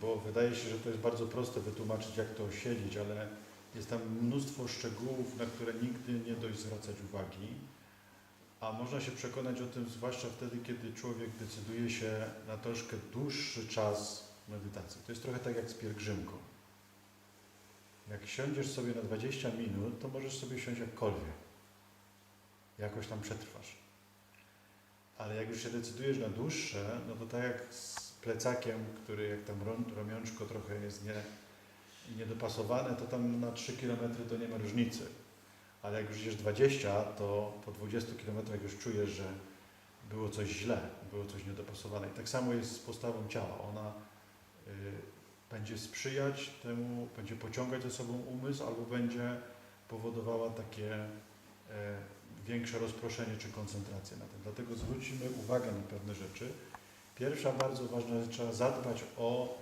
bo wydaje się, że to jest bardzo proste wytłumaczyć, jak to siedzieć, ale jest tam mnóstwo szczegółów, na które nigdy nie dość zwracać uwagi. A można się przekonać o tym zwłaszcza wtedy, kiedy człowiek decyduje się na troszkę dłuższy czas medytacji. To jest trochę tak jak z pielgrzymką. Jak siądziesz sobie na 20 minut, to możesz sobie siąść jakkolwiek. Jakoś tam przetrwasz. Ale jak już się decydujesz na dłuższe, no to tak jak z plecakiem, który jak tam ramionczko trochę jest nie, niedopasowane, to tam na 3 km to nie ma różnicy. Ale jak już idziesz 20, to po 20 km już czujesz, że było coś źle, było coś niedopasowane. I tak samo jest z postawą ciała. Ona y, będzie sprzyjać temu, będzie pociągać ze sobą umysł, albo będzie powodowała takie e, większe rozproszenie czy koncentrację na tym. Dlatego zwrócimy uwagę na pewne rzeczy. Pierwsza bardzo ważna rzecz, trzeba zadbać o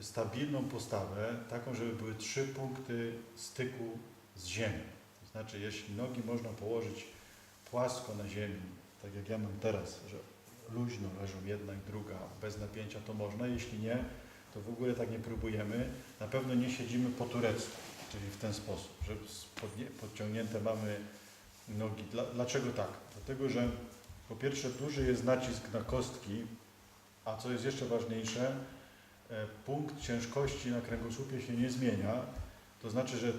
stabilną postawę, taką, żeby były trzy punkty styku z ziemią. To znaczy, jeśli nogi można położyć płasko na ziemi, tak jak ja mam teraz, że luźno leżą jedna i druga, bez napięcia, to można. Jeśli nie, to w ogóle tak nie próbujemy. Na pewno nie siedzimy po turecku, czyli w ten sposób, że podciągnięte mamy nogi. Dla, dlaczego tak? Dlatego, że po pierwsze duży jest nacisk na kostki, a co jest jeszcze ważniejsze, e, punkt ciężkości na kręgosłupie się nie zmienia. To znaczy, że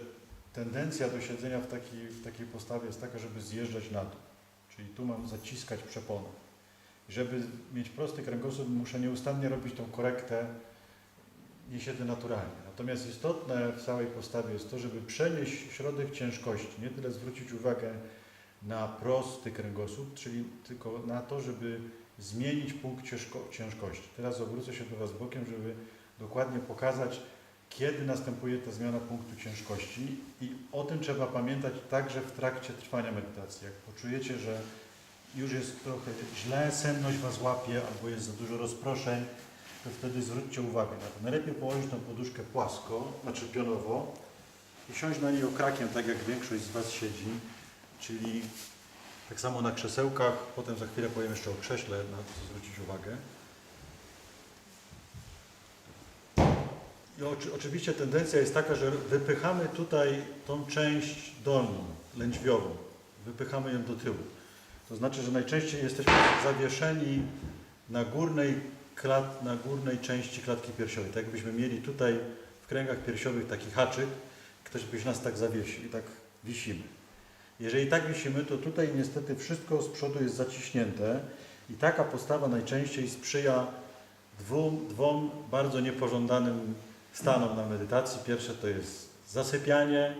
tendencja do siedzenia w takiej, w takiej postawie jest taka, żeby zjeżdżać na dół. Czyli tu mam zaciskać przeponę. Żeby mieć prosty kręgosłup, muszę nieustannie robić tą korektę, nie siedzę naturalnie. Natomiast istotne w całej postawie jest to, żeby przenieść środek ciężkości, nie tyle zwrócić uwagę na prosty kręgosłup, czyli tylko na to, żeby zmienić punkt ciężko, ciężkości. Teraz obrócę się do Was bokiem, żeby dokładnie pokazać, kiedy następuje ta zmiana punktu ciężkości i o tym trzeba pamiętać także w trakcie trwania medytacji. Jak poczujecie, że już jest trochę źle, senność Was łapie albo jest za dużo rozproszeń, to wtedy zwróćcie uwagę na to. Najlepiej położyć tą poduszkę płasko, znaczy pionowo i siąść na niej okrakiem, tak jak większość z Was siedzi, czyli tak samo na krzesełkach, potem za chwilę powiem jeszcze o krześle, na co zwrócić uwagę. I oczy, oczywiście tendencja jest taka, że wypychamy tutaj tą część dolną, lędźwiową, wypychamy ją do tyłu. To znaczy, że najczęściej jesteśmy zawieszeni na górnej, klat, na górnej części klatki piersiowej. Tak jakbyśmy mieli tutaj w kręgach piersiowych taki haczyk, ktoś byś nas tak zawiesił i tak wisimy. Jeżeli tak wisimy, to tutaj niestety wszystko z przodu jest zaciśnięte i taka postawa najczęściej sprzyja dwóm, dwom bardzo niepożądanym stanom na medytacji. Pierwsze to jest zasypianie,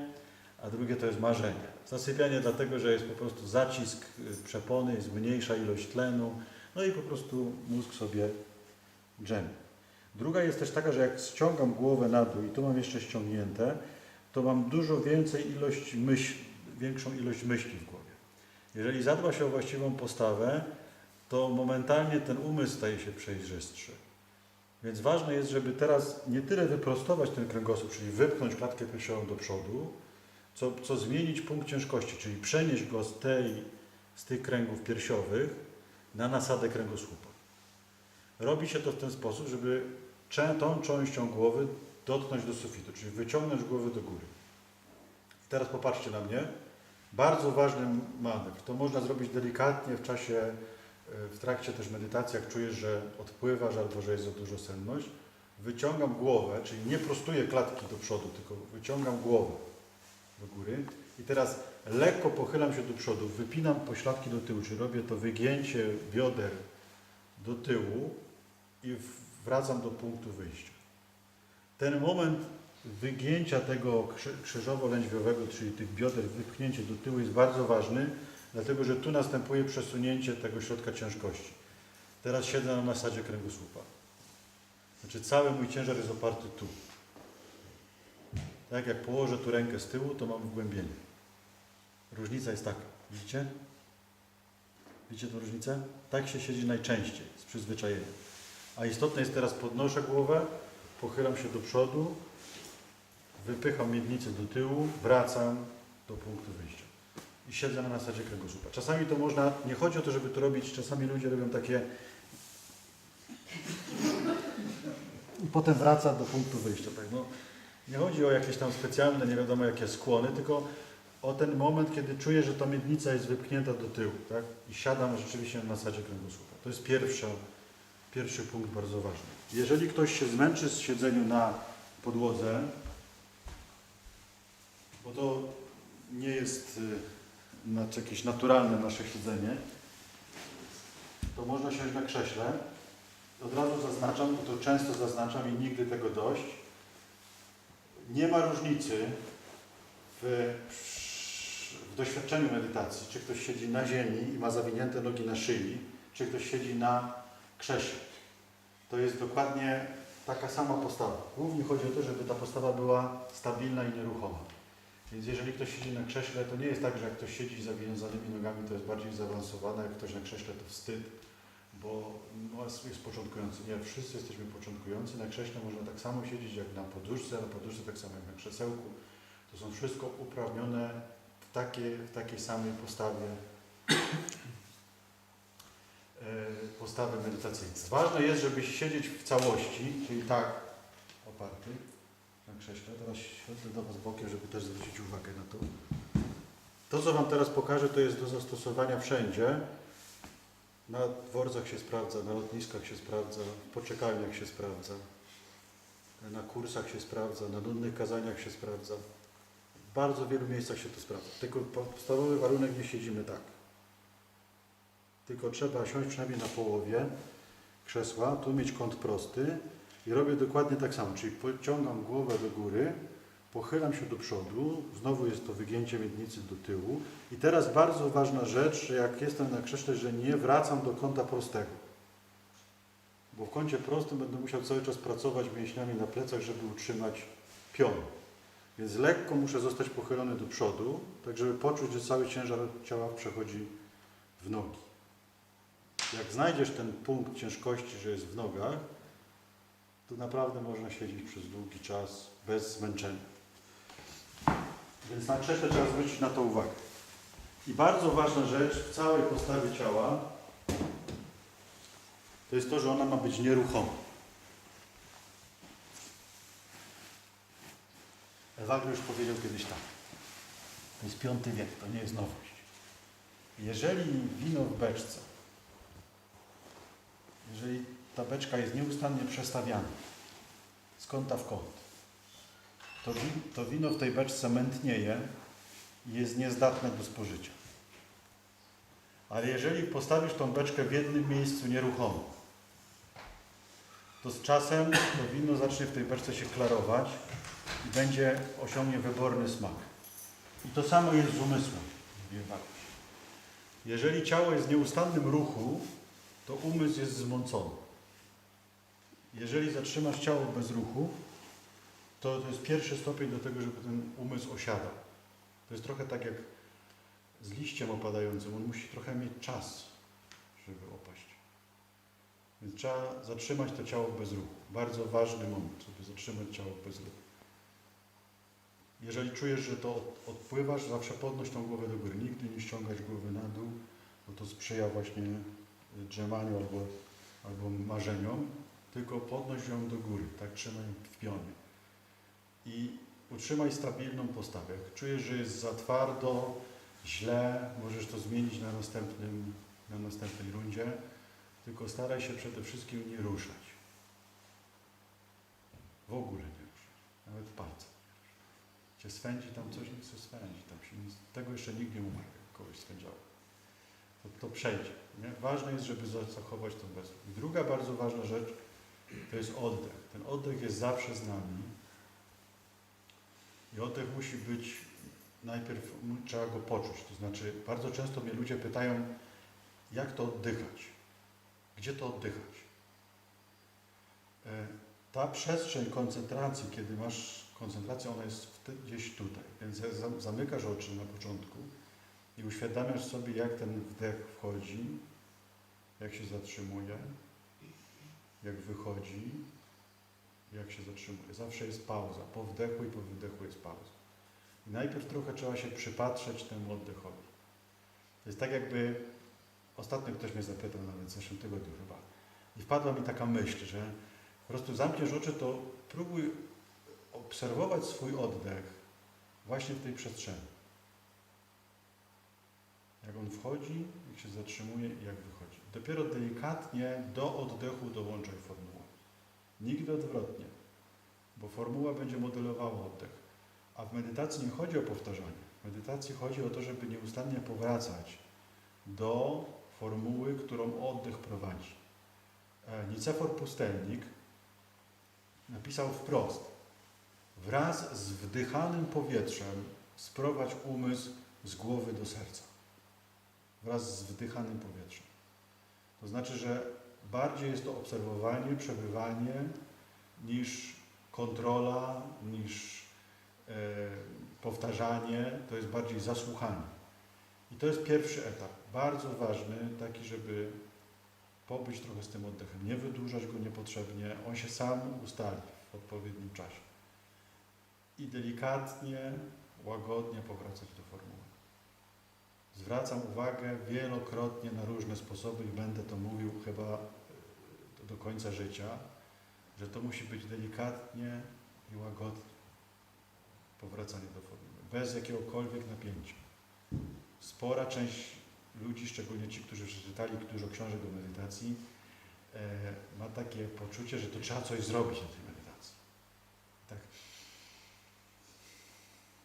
a drugie to jest marzenie. Zasypianie dlatego, że jest po prostu zacisk y, przepony, jest mniejsza ilość tlenu, no i po prostu mózg sobie drzemie. Druga jest też taka, że jak ściągam głowę na dół i tu mam jeszcze ściągnięte, to mam dużo więcej ilość myśl, większą ilość myśli w głowie. Jeżeli zadba się o właściwą postawę, to momentalnie ten umysł staje się przejrzystszy. Więc ważne jest, żeby teraz nie tyle wyprostować ten kręgosłup, czyli wypchnąć klatkę piersiową do przodu, co, co zmienić punkt ciężkości, czyli przenieść go z, tej, z tych kręgów piersiowych na nasadę kręgosłupa. Robi się to w ten sposób, żeby tą częścią głowy dotknąć do sufitu, czyli wyciągnąć głowę do góry. Teraz popatrzcie na mnie. Bardzo ważny manewr. To można zrobić delikatnie w czasie, e, w trakcie też medytacji, jak czujesz, że odpływasz albo że jest za dużo senność. Wyciągam głowę, czyli nie prostuję klatki do przodu, tylko wyciągam głowę do góry. I teraz lekko pochylam się do przodu, wypinam pośladki do tyłu, czyli robię to wygięcie bioder do tyłu i wracam do punktu wyjścia. Ten moment wygięcia tego krzy- krzyżowo-lędźwiowego, czyli tych bioder, wypchnięcie do tyłu jest bardzo ważny, dlatego że tu następuje przesunięcie tego środka ciężkości. Teraz siedzę na nasadzie kręgosłupa. Znaczy cały mój ciężar jest oparty tu. Tak jak położę tu rękę z tyłu, to mam wgłębienie. Różnica jest taka. Widzicie? Widzicie tę różnicę? Tak się siedzi najczęściej, z przyzwyczajenia. A istotne jest teraz podnoszę głowę, pochylam się do przodu, wypycham miednicę do tyłu, wracam do punktu wyjścia. I siedzę na nasadzie kręgosłupa. Czasami to można, nie chodzi o to, żeby to robić, czasami ludzie robią takie i potem wraca do punktu wyjścia. Tak? No, nie chodzi o jakieś tam specjalne, nie wiadomo jakie skłony, tylko o ten moment, kiedy czuję, że ta miednica jest wypchnięta do tyłu tak? i siadam rzeczywiście na masadzie kręgosłupa. To jest pierwsza, pierwszy punkt bardzo ważny. Jeżeli ktoś się zmęczy z siedzeniu na podłodze, bo to nie jest znaczy jakieś naturalne nasze siedzenie, to można siąść na krześle. Od razu zaznaczam, bo to często zaznaczam i nigdy tego dość. Nie ma różnicy w, w doświadczeniu medytacji, czy ktoś siedzi na ziemi i ma zawinięte nogi na szyi, czy ktoś siedzi na krześle. To jest dokładnie taka sama postawa. Głównie chodzi o to, żeby ta postawa była stabilna i nieruchoma. Więc jeżeli ktoś siedzi na krześle, to nie jest tak, że jak ktoś siedzi z zawiązanymi nogami, to jest bardziej zaawansowane, jak ktoś na krześle, to wstyd, bo no, jest, początkujący. Nie, wszyscy jesteśmy początkujący. Na krześle można tak samo siedzieć jak na poduszce, na poduszce tak samo jak na krzesełku. To są wszystko uprawnione w takiej, w takiej samej postawie e, postawy medytacyjnej. Ważne jest, żeby siedzieć w całości, czyli tak oparty krześle. Teraz świetlę do Was bokiem, żeby też zwrócić uwagę na to. To, co Wam teraz pokażę, to jest do zastosowania wszędzie. Na dworcach się sprawdza, na lotniskach się sprawdza, w poczekalniach się sprawdza, na kursach się sprawdza, na nudnych kazaniach się sprawdza. W bardzo wielu miejscach się to sprawdza. Tylko podstawowy warunek nie siedzimy tak. Tylko trzeba siąść przynajmniej na połowie krzesła, tu mieć kąt prosty i robię dokładnie tak samo, czyli pociągam głowę do góry, pochylam się do przodu, znowu jest to wygięcie miednicy do tyłu i teraz bardzo ważna rzecz, że jak jestem na krześle, że nie wracam do kąta prostego. Bo w kącie prostym będę musiał cały czas pracować mięśniami na plecach, żeby utrzymać pion. Więc lekko muszę zostać pochylony do przodu, tak żeby poczuć, że cały ciężar ciała przechodzi w nogi. Jak znajdziesz ten punkt ciężkości, że jest w nogach, to naprawdę można siedzieć przez długi czas bez zmęczenia. Więc na krześle trzeba zwrócić na to uwagę. I bardzo ważna rzecz w całej postawie ciała to jest to, że ona ma być nieruchoma. Ewagry już powiedział kiedyś tak. To jest piąty wiek, to nie jest nowość. Jeżeli wino w beczce, jeżeli ta beczka jest nieustannie przestawiana z kąta w kąt, to, wi- to wino w tej beczce mętnieje i jest niezdatne do spożycia. Ale jeżeli postawisz tą beczkę w jednym miejscu nieruchomo, to z czasem to wino zacznie w tej beczce się klarować i będzie osiągnie wyborny smak. I to samo jest z umysłem. Jeżeli ciało jest w nieustannym ruchu, to umysł jest zmącony. Jeżeli zatrzymasz ciało bez ruchu, to to jest pierwszy stopień do tego, żeby ten umysł osiadał. To jest trochę tak jak z liściem opadającym. On musi trochę mieć czas, żeby opaść. Więc trzeba zatrzymać to ciało bez ruchu. Bardzo ważny moment, żeby zatrzymać ciało bez ruchu. Jeżeli czujesz, że to od- odpływasz, zawsze podnoś tą głowę do góry. Nigdy nie ściągać głowy na dół, bo to sprzyja właśnie drzemaniu albo, albo marzeniom, tylko podnoś ją do góry, tak trzymaj w pionie. I utrzymaj stabilną postawę. Jak czujesz, że jest za twardo, źle, możesz to zmienić na, następnym, na następnej rundzie, tylko staraj się przede wszystkim nie ruszać. W ogóle nie ruszać, nawet palcem. Cię swędzi tam coś, nie chce swędzi. Tam się nic, tego jeszcze nikt nie umarł, jak kogoś swędziało. To, to przejdzie. Nie? Ważne jest, żeby zachować tą. I druga bardzo ważna rzecz to jest oddech. Ten oddech jest zawsze z nami. I oddech musi być, najpierw trzeba go poczuć. To znaczy, bardzo często mnie ludzie pytają, jak to oddychać? Gdzie to oddychać? E, Ta przestrzeń koncentracji, kiedy masz koncentrację, ona jest gdzieś tutaj. Więc zamykasz oczy na początku i uświadamiasz sobie, jak ten wdech wchodzi, jak się zatrzymuje, jak wychodzi, jak się zatrzymuje. Zawsze jest pauza. Po wdechu i po wydechu jest pauza. I najpierw trochę trzeba się przypatrzeć temu oddechowi. To jest tak jakby, ostatnio ktoś mnie zapytał nawet w zeszłym tygodniu chyba, i wpadła mi taka myśl, że Po prostu zamkniesz oczy, to próbuj obserwować swój oddech właśnie w tej przestrzeni. Jak on wchodzi, jak się zatrzymuje i jak wychodzi. Dopiero delikatnie do oddechu dołączaj formułę. Nigdy odwrotnie, bo formuła będzie modelowała oddech. A w medytacji nie chodzi o powtarzanie. W medytacji chodzi o to, żeby nieustannie powracać do formuły, którą oddech prowadzi. E, Nicefor Pustelnik napisał wprost: Wraz z wdychanym powietrzem sprowadź umysł z głowy do serca. Wraz z wdychanym powietrzem. To znaczy, że bardziej jest to obserwowanie, przebywanie niż kontrola, niż e, powtarzanie, to jest bardziej zasłuchanie. I to jest pierwszy etap, bardzo ważny, taki, żeby pobyć trochę z tym oddechem, nie wydłużać go niepotrzebnie, on się sam ustali w odpowiednim czasie. I delikatnie, łagodnie powracać do formuły. Zwracam uwagę wielokrotnie na różne sposoby i będę to mówił chyba do końca życia, że to musi być delikatnie i łagodnie powracanie do formuły, bez jakiegokolwiek napięcia. Spora część ludzi, szczególnie ci, którzy przeczytali dużo książek o medytacji, e, ma takie poczucie, że to trzeba coś zrobić na tej medytacji. Tak,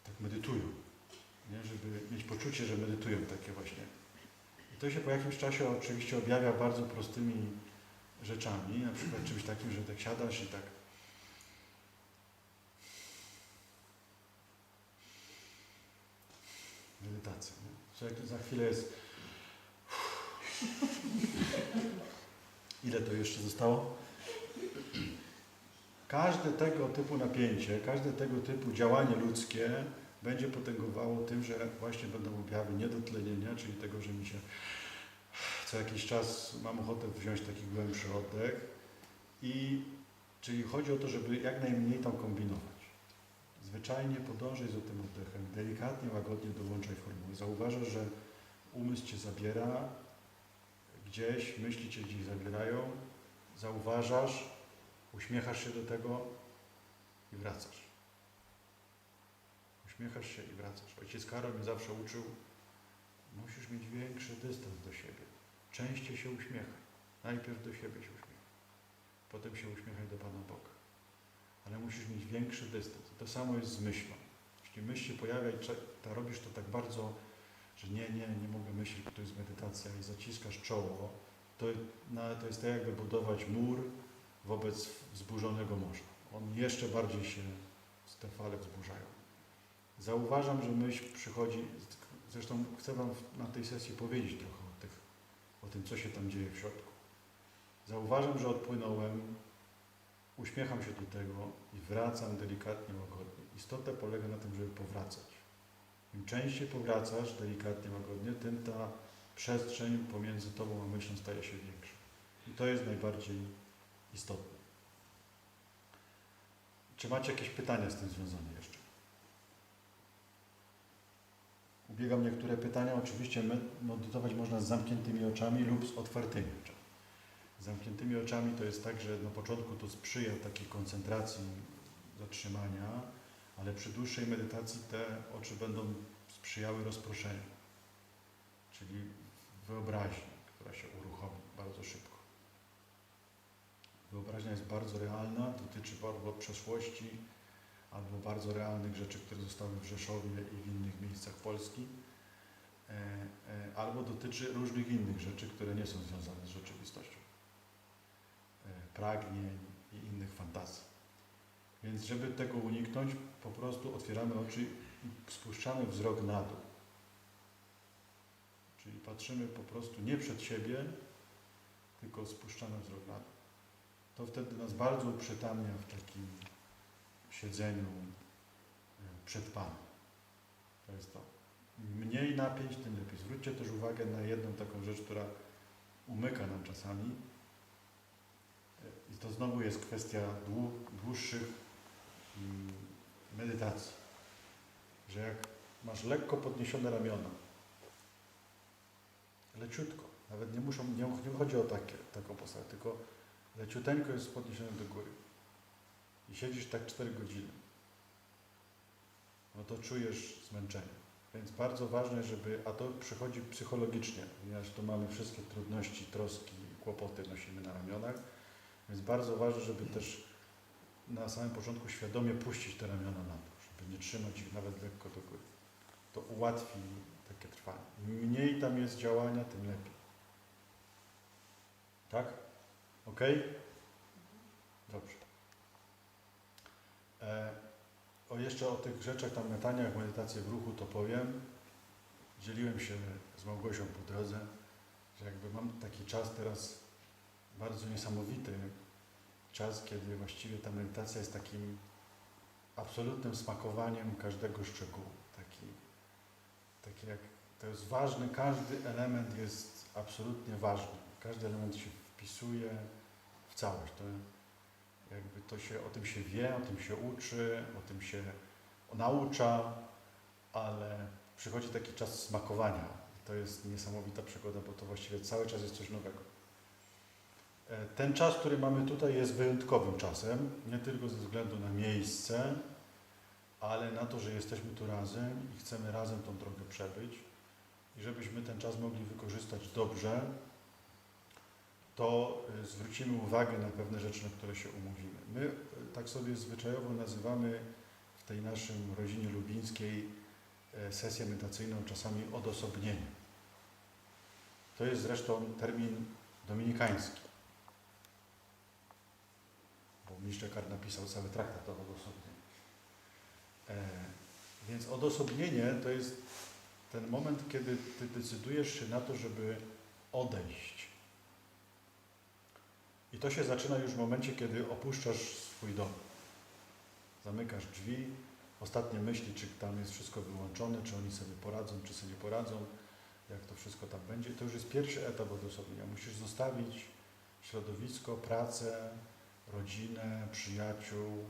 tak medytują, nie? żeby mieć poczucie, że medytują takie właśnie. I to się po jakimś czasie oczywiście objawia bardzo prostymi rzeczami, na przykład czymś takim, że tak siadasz i tak medytacja. Nie? Że jak za chwilę jest ile to jeszcze zostało? Każde tego typu napięcie, każde tego typu działanie ludzkie będzie potęgowało tym, że właśnie będą objawy niedotlenienia, czyli tego, że mi się co jakiś czas mam ochotę wziąć taki głębszy oddech i czyli chodzi o to, żeby jak najmniej tam kombinować. Zwyczajnie podążaj za tym oddechem, delikatnie, łagodnie dołączaj formuły. Zauważasz, że umysł Cię zabiera gdzieś, myśli Cię gdzieś zabierają, zauważasz, uśmiechasz się do tego i wracasz. Uśmiechasz się i wracasz. Ojciec Karol mnie zawsze uczył, musisz mieć większy dystans do siebie. Częściej się uśmiechaj. Najpierw do siebie się uśmiechaj. Potem się uśmiechaj do Pana Boga. Ale musisz mieć większy dystans. To samo jest z myślą. Jeśli myśl się pojawia i ta robisz to tak bardzo, że nie, nie, nie mogę myśleć, bo to jest medytacja i zaciskasz czoło, to, no, to jest tak jakby budować mur wobec wzburzonego morza. On jeszcze bardziej się, te fale wzburzają. Zauważam, że myśl przychodzi, zresztą chcę Wam na tej sesji powiedzieć trochę o, tych, o tym, co się tam dzieje w środku. Zauważam, że odpłynąłem, uśmiecham się do tego i wracam delikatnie, łagodnie. Istota polega na tym, żeby powracać. Im częściej powracasz delikatnie, łagodnie, tym ta przestrzeń pomiędzy Tobą a myślą staje się większa. I to jest najbardziej istotne. Czy macie jakieś pytania z tym związane jeszcze? Ubiegam niektóre pytania. Oczywiście medytować można z zamkniętymi oczami lub z otwartymi oczami. Z zamkniętymi oczami to jest tak, że na początku to sprzyja takiej koncentracji zatrzymania, ale przy dłuższej medytacji te oczy będą sprzyjały rozproszeniu, czyli wyobraźni, która się uruchomi bardzo szybko. Wyobraźnia jest bardzo realna, dotyczy albo przeszłości, albo bardzo realnych rzeczy, które zostały w Rzeszowie i w innych miejscach Polski, e, e, albo dotyczy różnych innych rzeczy, które nie są związane z rzeczywistością. E, pragnień i innych fantazji. Więc żeby tego uniknąć, po prostu otwieramy oczy i spuszczamy wzrok na dół. Czyli patrzymy po prostu nie przed siebie, tylko spuszczamy wzrok na dół. To wtedy nas bardzo uprzytamnia w takim siedzeniu e, przed Panem. To jest to. Mniej napięć, tym lepiej. Zwróćcie też uwagę na jedną taką rzecz, która umyka nam czasami. E, I to znowu jest kwestia dłuższych mm, medytacji. Że jak masz lekko podniesione ramiona, leciutko, nawet nie muszą, nie, chodzi o takie, taką postawę, tylko leciuteńko jest podniesione do góry i siedzisz tak 4 godziny, no to czujesz zmęczenie. Więc bardzo ważne, żeby, a to przychodzi psychologicznie, ponieważ tu mamy wszystkie trudności, troski, kłopoty nosimy na ramionach, więc bardzo ważne, żeby też na samym początku świadomie puścić te ramiona na dół, żeby nie trzymać ich nawet lekko do góry. To ułatwi takie trwanie. Mniej tam jest działania, tym lepiej. Tak? Ok? Dobrze. E, o jeszcze o tych rzeczach, tam metaniach, medytacji w ruchu to powiem. Dzieliłem się z Małgosią po drodze, że jakby mam taki czas teraz bardzo niesamowity, czas, kiedy właściwie ta medytacja jest takim absolutnym smakowaniem każdego szczegółu. Taki, taki jak, to jest ważny, każdy element jest absolutnie ważny. Każdy element się wpisuje w całość. To jakby to się, o tym się wie, o tym się uczy, o tym się naucza, ale przychodzi taki czas smakowania. To jest niesamowita przygoda, bo to właściwie cały czas jest coś nowego. E, Ten czas, który mamy tutaj, jest wyjątkowym czasem, nie tylko ze względu na miejsce, ale na to, że jesteśmy tu razem i chcemy razem tą drogę przebyć. I żebyśmy ten czas mogli wykorzystać dobrze, to y, zwrócimy uwagę na pewne rzeczy, na które się umówimy. My y, tak sobie zwyczajowo nazywamy w tej naszym rodzinie lubińskiej e, sesję medytacyjną czasami odosobnienie. To jest zresztą termin dominikański. Bo Miszczekar napisał cały traktat o odosobnieniu. E, więc odosobnienie to jest ten moment, kiedy ty decydujesz się na to, żeby odejść. I to się zaczyna już w momencie, kiedy opuszczasz swój dom. Zamykasz drzwi, ostatnie myśli, czy tam jest wszystko wyłączone, czy oni sobie poradzą, czy sobie poradzą, jak to wszystko tam będzie. To już jest pierwszy etap odosobnienia. Musisz zostawić środowisko, pracę, rodzinę, przyjaciół.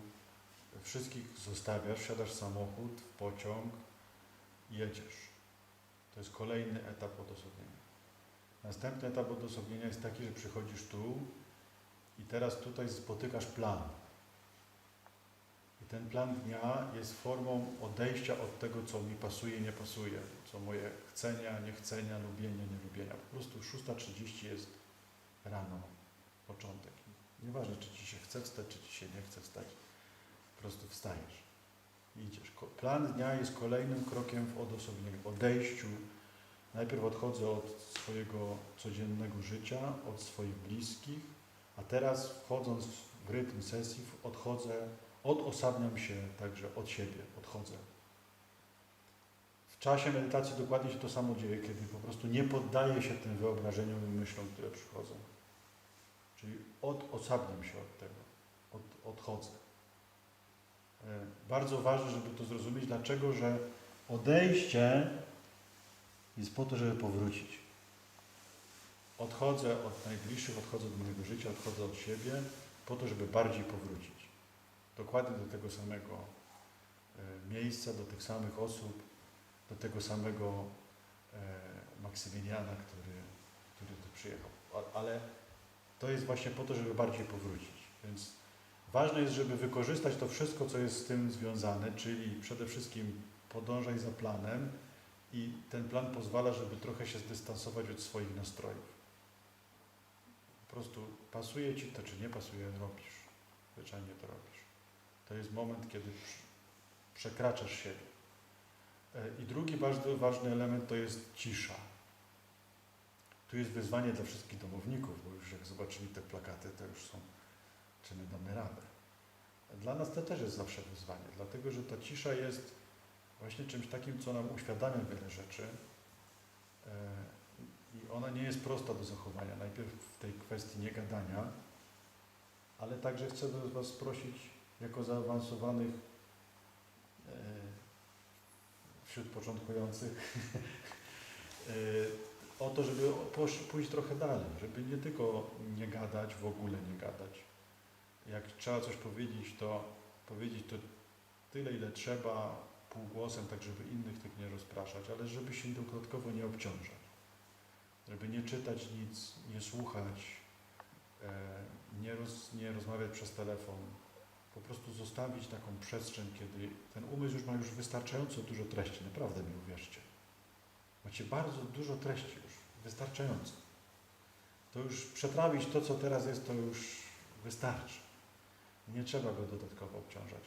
Wszystkich zostawiasz, wsiadasz w samochód, w pociąg i jedziesz. To jest kolejny etap odosobnienia. Następny etap odosobnienia jest taki, że przychodzisz tu i teraz tutaj spotykasz plan. I ten plan dnia jest formą odejścia od tego, co mi pasuje, nie pasuje, co moje chcenia, niechcenia, lubienia, nielubienia. Po prostu 6.30 jest rano, początek. Nieważne, czy ci się chce wstać, czy ci się nie chce wstać. Po prostu wstajesz. Idziesz. Plan dnia jest kolejnym krokiem w odosobnieniu, odejściu. Najpierw odchodzę od swojego codziennego życia, od swoich bliskich, a teraz wchodząc w rytm sesji, odchodzę, odosadniam się także od siebie, odchodzę. W czasie medytacji dokładnie się to samo dzieje, kiedy po prostu nie poddaję się tym wyobrażeniom i myślom, które przychodzą. Czyli odosadniam się od tego, od, odchodzę. E, Bardzo ważne, żeby to zrozumieć, dlaczego, że odejście jest po to, żeby powrócić. Odchodzę od najbliższych, odchodzę od mojego życia, odchodzę od siebie, po to, żeby bardziej powrócić. Dokładnie do tego samego e, miejsca, do tych samych osób, do tego samego e, Maksymiliana, który, który tu przyjechał. Ale to jest właśnie po to, żeby bardziej powrócić. Więc ważne jest, żeby wykorzystać to wszystko, co jest z tym związane, czyli przede wszystkim podążaj za planem i ten plan pozwala, żeby trochę się zdystansować od swoich nastrojów. Prostu pasuje Ci to, czy nie pasuje, robisz. Zwyczajnie to robisz. To jest moment, kiedy przekraczasz siebie. E, I drugi bardzo ważny element to jest cisza. Tu jest wyzwanie dla wszystkich domowników, bo już jak zobaczyli te plakaty, to już są, czy my damy radę. Dla nas to też jest zawsze wyzwanie, dlatego że ta cisza jest właśnie czymś takim, co nam uświadamia wiele rzeczy. E, I ona nie jest prosta do zachowania. Najpierw w tej kwestii niegadania, ale także chcę Was prosić, jako zaawansowanych e, wśród początkujących, e, o to, żeby pójść trochę dalej, żeby nie tylko nie gadać, w ogóle nie gadać. Jak trzeba coś powiedzieć, to powiedzieć to tyle, ile trzeba, półgłosem, tak żeby innych tych nie rozpraszać, ale żeby się dodatkowo nie obciążać. Żeby nie czytać nic, nie słuchać, nie, roz, nie rozmawiać przez telefon, po prostu zostawić taką przestrzeń, kiedy ten umysł już ma już wystarczająco dużo treści, naprawdę mi uwierzcie. Macie bardzo dużo treści już, wystarczająco. To już przetrawić to, co teraz jest, to już wystarczy. Nie trzeba go dodatkowo obciążać.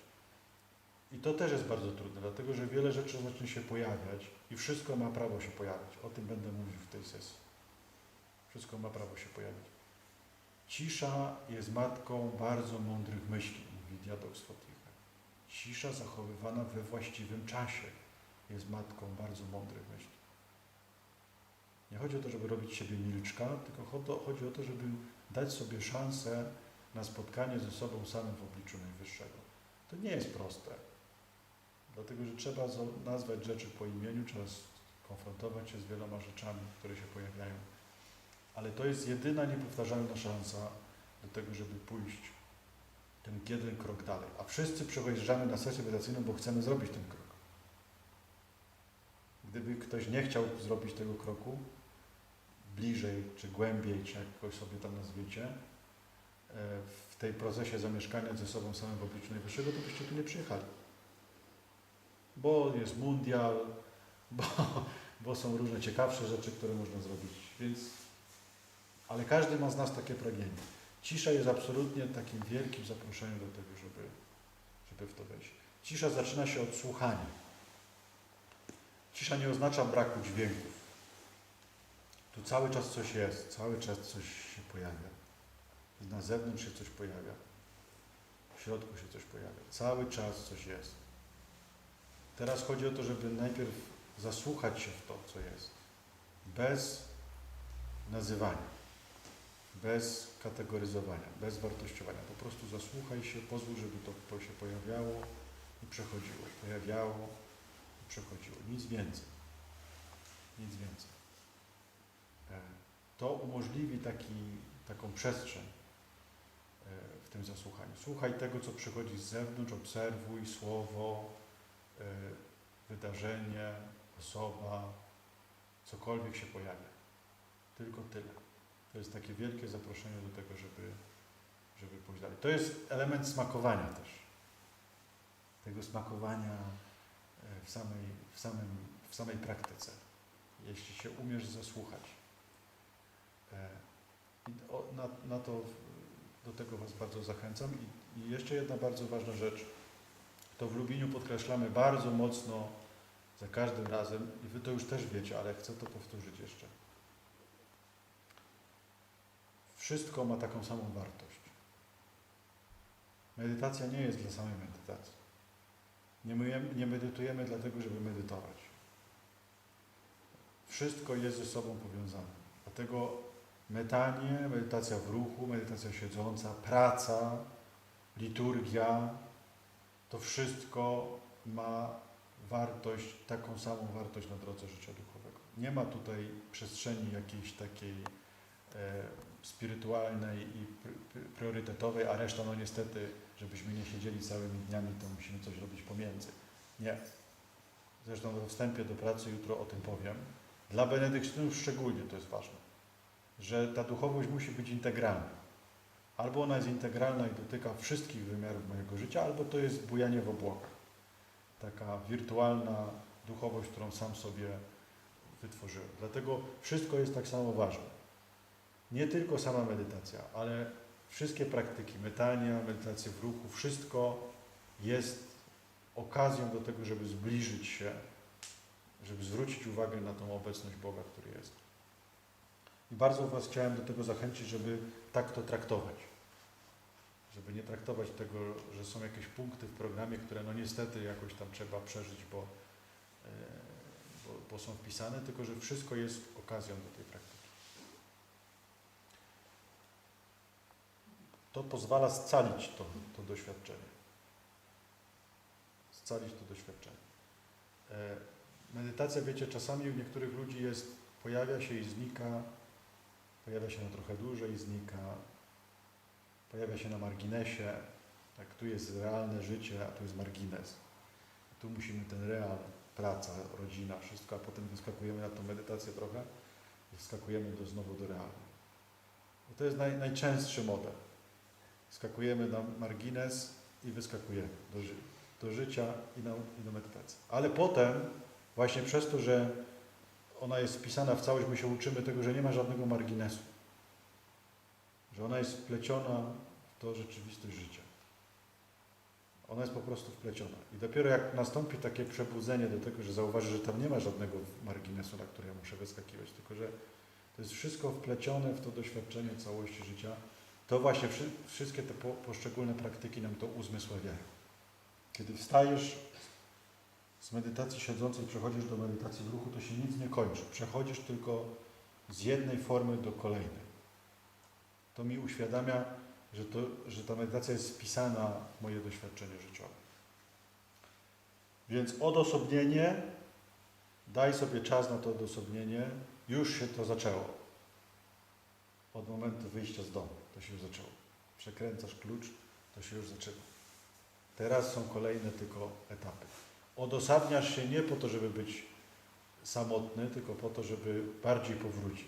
I to też jest bardzo trudne, dlatego że wiele rzeczy zacznie się pojawiać i wszystko ma prawo się pojawić. O tym będę mówił w tej sesji. Wszystko ma prawo się pojawić. Cisza jest matką bardzo mądrych myśli, mówi Diadox Foticha. Cisza zachowywana we właściwym czasie jest matką bardzo mądrych myśli. Nie chodzi o to, żeby robić siebie milczka, tylko cho- chodzi o to, żeby dać sobie szansę na spotkanie ze sobą samym w obliczu Najwyższego. To nie jest proste, dlatego że trzeba nazwać rzeczy po imieniu, trzeba konfrontować się z wieloma rzeczami, które się pojawiają. Ale to jest jedyna niepowtarzalna szansa do tego, żeby pójść ten jeden krok dalej. A wszyscy przyjeżdżamy na sesję medytacyjną, bo chcemy zrobić ten krok. Gdyby ktoś nie chciał zrobić tego kroku bliżej, czy głębiej, czy jakoś sobie tam nazwiecie, e, w tej procesie zamieszkania ze sobą samym w obliczu Najwyższego, to byście tu nie przyjechali. Bo jest mundial, bo, bo są różne ciekawsze rzeczy, które można zrobić, więc ale każdy ma z nas takie pragnienie. Cisza jest absolutnie takim wielkim zaproszeniem do tego, żeby, żeby w to wejść. Cisza zaczyna się od słuchania. Cisza nie oznacza braku dźwięków. Tu cały czas coś jest, cały czas coś się pojawia. Na zewnątrz się coś pojawia. W środku się coś pojawia. Cały czas coś jest. Teraz chodzi o to, żeby najpierw zasłuchać się w to, co jest. Bez nazywania bez kategoryzowania, bez wartościowania. Po prostu zasłuchaj się, pozwól, żeby to, się pojawiało i przechodziło. Pojawiało i przechodziło. Nic więcej. Nic więcej. E, To umożliwi taki, taką przestrzeń e, w tym zasłuchaniu. Słuchaj tego, co przychodzi z zewnątrz, obserwuj słowo, e, wydarzenie, osoba, cokolwiek się pojawia. Tylko tyle. To jest takie wielkie zaproszenie do tego, żeby, żeby pójść dalej. To jest element smakowania też. Tego smakowania e, w samej, w samym, w samej praktyce. Jeśli się umiesz zasłuchać. E, na, na to, do tego Was bardzo zachęcam. I, I jeszcze jedna bardzo ważna rzecz. To w Lubieniu podkreślamy bardzo mocno za każdym razem, i Wy to już też wiecie, ale chcę to powtórzyć jeszcze. Wszystko ma taką samą wartość. Medytacja nie jest dla samej medytacji. Nie, myjemy, nie medytujemy dlatego, żeby medytować. Wszystko jest ze sobą powiązane. Dlatego metanie, medytacja w ruchu, medytacja siedząca, praca, liturgia, to wszystko ma wartość, taką samą wartość na drodze życia duchowego. Nie ma tutaj przestrzeni jakiejś takiej e, spirytualnej i pr- pr- priorytetowej, a reszta, no niestety, żebyśmy nie siedzieli całymi dniami, to musimy coś robić pomiędzy. Nie. Zresztą we wstępie do pracy jutro o tym powiem. Dla benedyktynów szczególnie to jest ważne, że ta duchowość musi być integralna. Albo ona jest integralna i dotyka wszystkich wymiarów mojego życia, albo to jest bujanie w obłokach. Taka wirtualna duchowość, którą sam sobie wytworzyłem. Dlatego wszystko jest tak samo ważne. Nie tylko sama medytacja, ale wszystkie praktyki metania, medytacje w ruchu, wszystko jest okazją do tego, żeby zbliżyć się, żeby zwrócić uwagę na tą obecność Boga, który jest. I bardzo Was chciałem do tego zachęcić, żeby tak to traktować. Żeby nie traktować tego, że są jakieś punkty w programie, które no niestety jakoś tam trzeba przeżyć, bo, e, bo, bo są wpisane, tylko że wszystko jest okazją do tej praktyki. To pozwala scalić to, to doświadczenie. Scalić to doświadczenie. E, Medytacja, wiecie, czasami u niektórych ludzi jest, pojawia się i znika, pojawia się na trochę dłużej i znika, pojawia się na marginesie, tak, tu jest realne życie, a tu jest margines. Tu musimy ten real, praca, rodzina, wszystko, a potem wyskakujemy na tą medytację trochę i wskakujemy do, znowu do realu. I to jest naj, najczęstszy model. Skakujemy na margines i wyskakujemy do, ży do życia i, na, i do medytacji. Ale potem, właśnie przez to, że ona jest wpisana w całość, my się uczymy tego, że nie ma żadnego marginesu. Że ona jest wpleciona w to rzeczywistość życia. Ona jest po prostu wpleciona. I dopiero jak nastąpi takie przebudzenie do tego, że zauważy, że tam nie ma żadnego marginesu, na który ja muszę wyskakiwać, tylko że to jest wszystko wplecione w to doświadczenie całości życia, to właśnie wszy, wszystkie te po, poszczególne praktyki nam to uzmysławiają. Kiedy wstajesz z medytacji siedzącej, przechodzisz do medytacji w ruchu, to się nic nie kończy. Przechodzisz tylko z jednej formy do kolejnej. To mi uświadamia, że, to, że ta medytacja jest wpisana w moje doświadczenie życiowe. Więc odosobnienie, daj sobie czas na to odosobnienie, już się to zaczęło. Od momentu wyjścia z domu to się już zaczęło. Przekręcasz klucz, to się już zaczyna. Teraz są kolejne tylko etapy. Odosadniasz się nie po to, żeby być samotny, tylko po to, żeby bardziej powrócić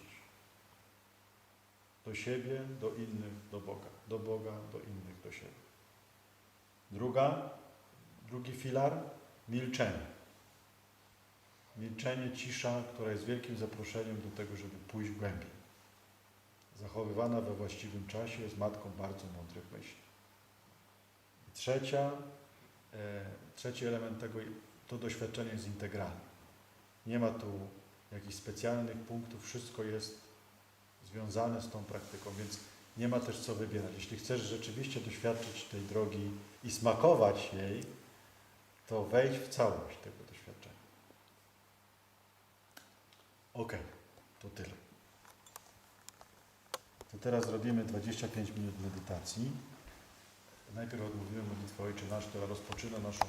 do siebie, do innych, do Boga. Do Boga, do innych, do siebie. Druga, drugi filar, milczenie. Milczenie, cisza, która jest wielkim zaproszeniem do tego, żeby pójść głębiej. Zachowywana we właściwym czasie jest matką bardzo mądrych myśli. I trzecia, e, trzeci element tego, to doświadczenie jest integralne. Nie ma tu jakichś specjalnych punktów, wszystko jest związane z tą praktyką, więc nie ma też co wybierać. Jeśli chcesz rzeczywiście doświadczyć tej drogi i smakować jej, to wejdź w całość tego doświadczenia. Ok, to tyle. To teraz zrobimy 25 minut medytacji. Najpierw odmówimy modlitwę Ojcze Nasz, która rozpoczyna naszą